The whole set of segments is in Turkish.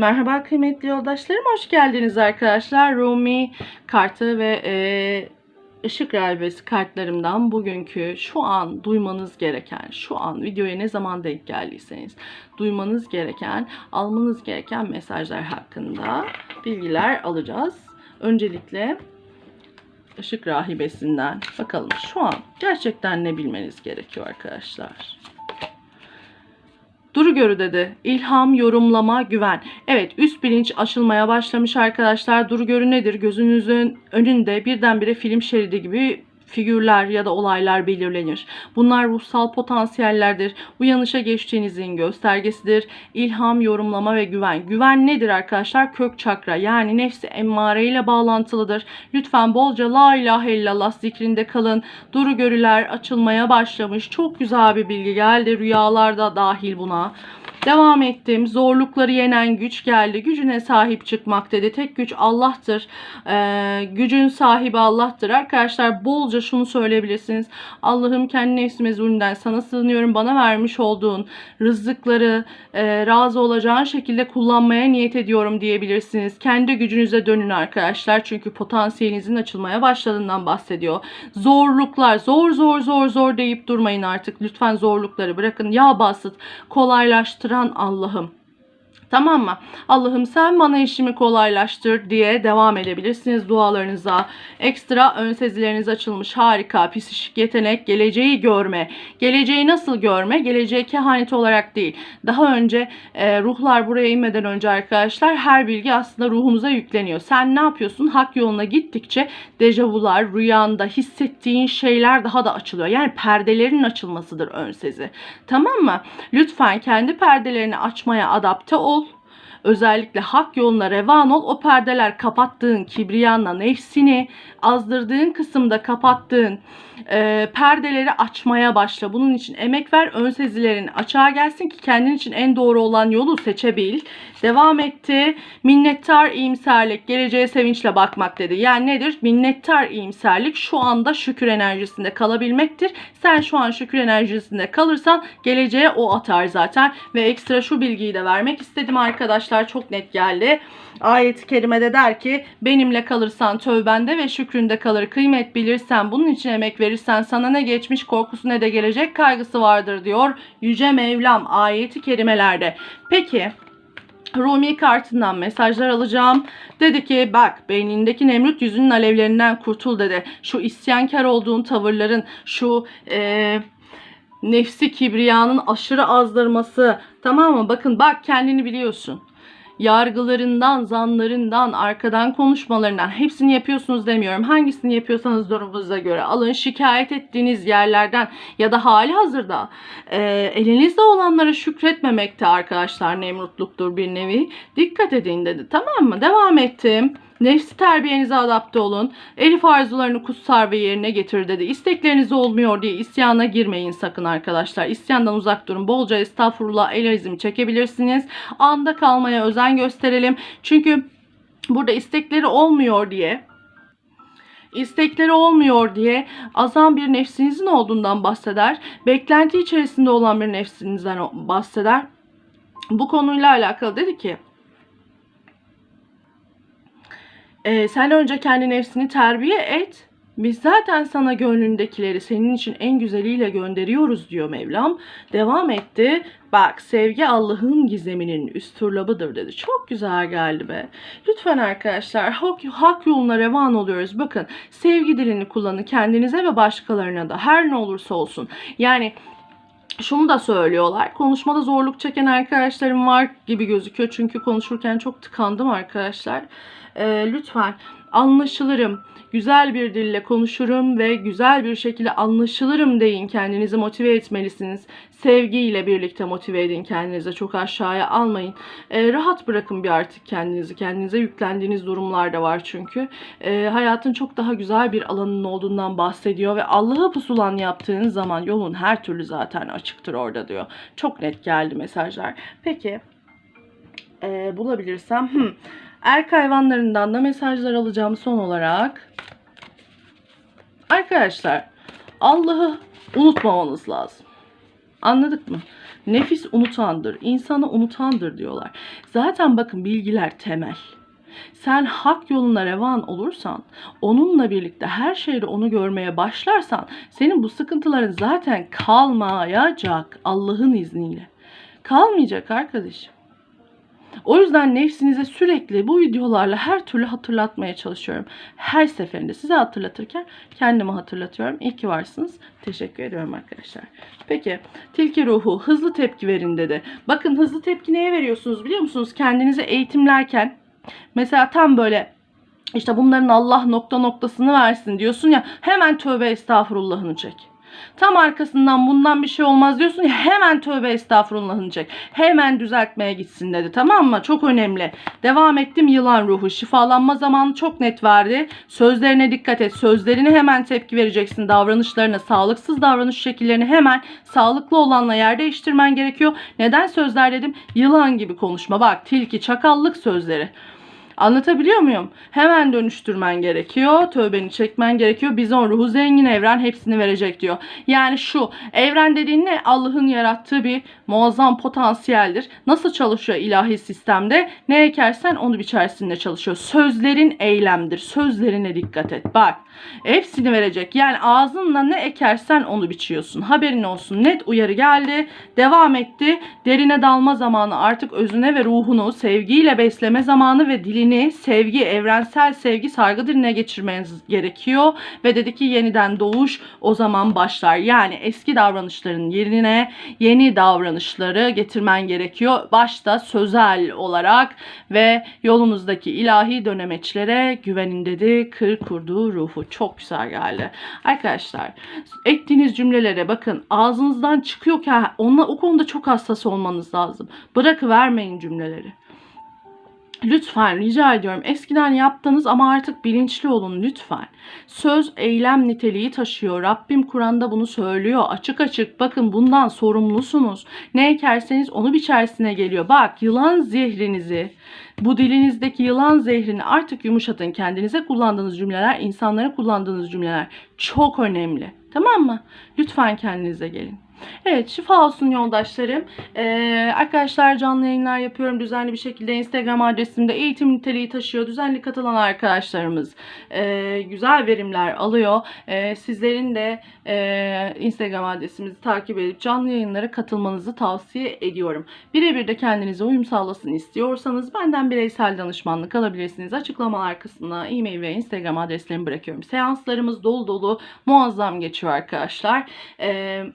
Merhaba kıymetli yoldaşlarım, hoş geldiniz arkadaşlar. Rumi kartı ve e, ışık rahibesi kartlarımdan bugünkü şu an duymanız gereken, şu an videoya ne zaman denk geldiyseniz duymanız gereken, almanız gereken mesajlar hakkında bilgiler alacağız. Öncelikle ışık rahibesinden bakalım şu an gerçekten ne bilmeniz gerekiyor arkadaşlar. Duru görü dedi. İlham, yorumlama, güven. Evet üst bilinç açılmaya başlamış arkadaşlar. Duru görü nedir? Gözünüzün önünde birdenbire film şeridi gibi figürler ya da olaylar belirlenir. Bunlar ruhsal potansiyellerdir. Uyanışa geçtiğinizin göstergesidir. İlham, yorumlama ve güven. Güven nedir arkadaşlar? Kök çakra yani nefsi emmare ile bağlantılıdır. Lütfen bolca la ilahe illallah zikrinde kalın. Duru görüler açılmaya başlamış. Çok güzel bir bilgi geldi. Rüyalar da dahil buna. Devam ettim. Zorlukları yenen güç geldi. Gücüne sahip çıkmak dedi. Tek güç Allah'tır. Ee, gücün sahibi Allah'tır. Arkadaşlar bolca şunu söyleyebilirsiniz. Allah'ım kendi nefsime zulmünden sana sığınıyorum. Bana vermiş olduğun rızıkları e, razı olacağın şekilde kullanmaya niyet ediyorum diyebilirsiniz. Kendi gücünüze dönün arkadaşlar. Çünkü potansiyelinizin açılmaya başladığından bahsediyor. Zorluklar zor zor zor zor deyip durmayın artık. Lütfen zorlukları bırakın. Ya basit kolaylaştıran Allah'ım. Tamam mı? Allah'ım sen bana işimi kolaylaştır diye devam edebilirsiniz dualarınıza. Ekstra ön sezileriniz açılmış. Harika. Psişik yetenek, geleceği görme. Geleceği nasıl görme? Geleceği kehanet olarak değil. Daha önce e, ruhlar buraya inmeden önce arkadaşlar her bilgi aslında ruhumuza yükleniyor. Sen ne yapıyorsun? Hak yoluna gittikçe dejavular, rüyanda hissettiğin şeyler daha da açılıyor. Yani perdelerin açılmasıdır ön sezi. Tamam mı? Lütfen kendi perdelerini açmaya adapte ol özellikle hak yoluna revan ol. O perdeler kapattığın kibriyanla nefsini azdırdığın kısımda kapattığın e, perdeleri açmaya başla. Bunun için emek ver. Ön sezilerin açığa gelsin ki kendin için en doğru olan yolu seçebil. Devam etti. Minnettar iyimserlik. Geleceğe sevinçle bakmak dedi. Yani nedir? Minnettar iyimserlik şu anda şükür enerjisinde kalabilmektir. Sen şu an şükür enerjisinde kalırsan geleceğe o atar zaten. Ve ekstra şu bilgiyi de vermek istedim arkadaşlar. Çok net geldi. Ayet-i kerimede der ki benimle kalırsan tövbende ve şükründe kalır. Kıymet bilirsen bunun için emek verirsen sana ne geçmiş korkusu ne de gelecek kaygısı vardır diyor. Yüce Mevlam ayeti kerimelerde. Peki Rumi kartından mesajlar alacağım. Dedi ki bak beynindeki Nemrut yüzünün alevlerinden kurtul dedi. Şu isyankar olduğun tavırların şu eee nefsi kibriyanın aşırı azdırması tamam mı? Bakın bak kendini biliyorsun yargılarından, zanlarından, arkadan konuşmalarından hepsini yapıyorsunuz demiyorum. Hangisini yapıyorsanız durumunuza göre alın. Şikayet ettiğiniz yerlerden ya da hali hazırda e, elinizde olanlara şükretmemekte arkadaşlar nemrutluktur bir nevi. Dikkat edin dedi. Tamam mı? Devam ettim. Nefsi terbiyenize adapte olun. Elif arzularını kutsar ve yerine getir dedi. İstekleriniz olmuyor diye isyana girmeyin sakın arkadaşlar. İsyandan uzak durun. Bolca estağfurullah elazim çekebilirsiniz. Anda kalmaya özen gösterelim. Çünkü burada istekleri olmuyor diye istekleri olmuyor diye azan bir nefsinizin olduğundan bahseder. Beklenti içerisinde olan bir nefsinizden bahseder. Bu konuyla alakalı dedi ki e, sen önce kendi nefsini terbiye et. Biz zaten sana gönlündekileri senin için en güzeliyle gönderiyoruz diyor Mevlam. Devam etti. Bak sevgi Allah'ın gizeminin üst turlabıdır dedi. Çok güzel geldi be. Lütfen arkadaşlar hak, hak yoluna revan oluyoruz. Bakın sevgi dilini kullanın kendinize ve başkalarına da her ne olursa olsun. Yani şunu da söylüyorlar. Konuşmada zorluk çeken arkadaşlarım var gibi gözüküyor. Çünkü konuşurken çok tıkandım arkadaşlar. Ee, lütfen anlaşılırım. Güzel bir dille konuşurum ve güzel bir şekilde anlaşılırım deyin. Kendinizi motive etmelisiniz. Sevgiyle birlikte motive edin kendinize. Çok aşağıya almayın. Ee, rahat bırakın bir artık kendinizi. Kendinize yüklendiğiniz durumlar da var çünkü. Ee, hayatın çok daha güzel bir alanının olduğundan bahsediyor ve Allah'a pusulan yaptığınız zaman yolun her türlü zaten açıktır orada diyor. Çok net geldi mesajlar. Peki ee, bulabilirsem... Hmm. Erk hayvanlarından da mesajlar alacağım son olarak. Arkadaşlar Allah'ı unutmamanız lazım. Anladık mı? Nefis unutandır, insanı unutandır diyorlar. Zaten bakın bilgiler temel. Sen hak yoluna revan olursan, onunla birlikte her şeyde onu görmeye başlarsan, senin bu sıkıntıların zaten kalmayacak Allah'ın izniyle. Kalmayacak arkadaşım. O yüzden nefsinize sürekli bu videolarla her türlü hatırlatmaya çalışıyorum. Her seferinde size hatırlatırken kendimi hatırlatıyorum. İyi ki varsınız. Teşekkür ediyorum arkadaşlar. Peki tilki ruhu hızlı tepki verin dedi. Bakın hızlı tepki neye veriyorsunuz biliyor musunuz? Kendinizi eğitimlerken mesela tam böyle işte bunların Allah nokta noktasını versin diyorsun ya hemen tövbe estağfurullahını çek. Tam arkasından bundan bir şey olmaz diyorsun ya hemen tövbe estağfurullahını çek. Hemen düzeltmeye gitsin dedi tamam mı? Çok önemli. Devam ettim yılan ruhu. Şifalanma zamanı çok net verdi. Sözlerine dikkat et. Sözlerine hemen tepki vereceksin. Davranışlarına, sağlıksız davranış şekillerini hemen sağlıklı olanla yer değiştirmen gerekiyor. Neden sözler dedim? Yılan gibi konuşma. Bak tilki, çakallık sözleri. Anlatabiliyor muyum? Hemen dönüştürmen gerekiyor. Tövbeni çekmen gerekiyor. Bizon ruhu zengin evren hepsini verecek diyor. Yani şu evren dediğin ne? Allah'ın yarattığı bir muazzam potansiyeldir. Nasıl çalışıyor ilahi sistemde? Ne ekersen onu biçersinle çalışıyor. Sözlerin eylemdir. Sözlerine dikkat et. Bak hepsini verecek. Yani ağzınla ne ekersen onu biçiyorsun. Haberin olsun. Net uyarı geldi. Devam etti. Derine dalma zamanı artık özüne ve ruhunu sevgiyle besleme zamanı ve dilini sevgi, evrensel sevgi, saygı diline geçirmeniz gerekiyor. Ve dedi ki yeniden doğuş o zaman başlar. Yani eski davranışların yerine yeni davranışları getirmen gerekiyor. Başta sözel olarak ve yolunuzdaki ilahi dönemeçlere güvenin dedi. Kır kurduğu ruhu. Çok güzel geldi. Arkadaşlar ettiğiniz cümlelere bakın ağzınızdan çıkıyor ki onunla, o konuda çok hassas olmanız lazım. Bırakıvermeyin cümleleri. Lütfen rica ediyorum. Eskiden yaptınız ama artık bilinçli olun lütfen. Söz eylem niteliği taşıyor. Rabbim Kur'an'da bunu söylüyor. Açık açık bakın bundan sorumlusunuz. Ne ekerseniz onu biçerisine geliyor. Bak yılan zehrinizi, bu dilinizdeki yılan zehrini artık yumuşatın. Kendinize kullandığınız cümleler, insanlara kullandığınız cümleler çok önemli. Tamam mı? Lütfen kendinize gelin. Evet şifa olsun yoldaşlarım. Ee, arkadaşlar canlı yayınlar yapıyorum düzenli bir şekilde. Instagram adresimde eğitim niteliği taşıyor. Düzenli katılan arkadaşlarımız e, güzel verimler alıyor. E, sizlerin de e, Instagram adresimizi takip edip canlı yayınlara katılmanızı tavsiye ediyorum. Birebir de kendinize uyum sağlasın istiyorsanız benden bireysel danışmanlık alabilirsiniz. Açıklamalar kısmına e-mail ve Instagram adreslerimi bırakıyorum. Seanslarımız dolu dolu muazzam geçiyor arkadaşlar. Eee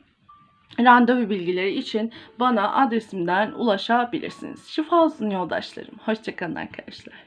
randevu bilgileri için bana adresimden ulaşabilirsiniz. Şifa olsun yoldaşlarım. Hoşçakalın arkadaşlar.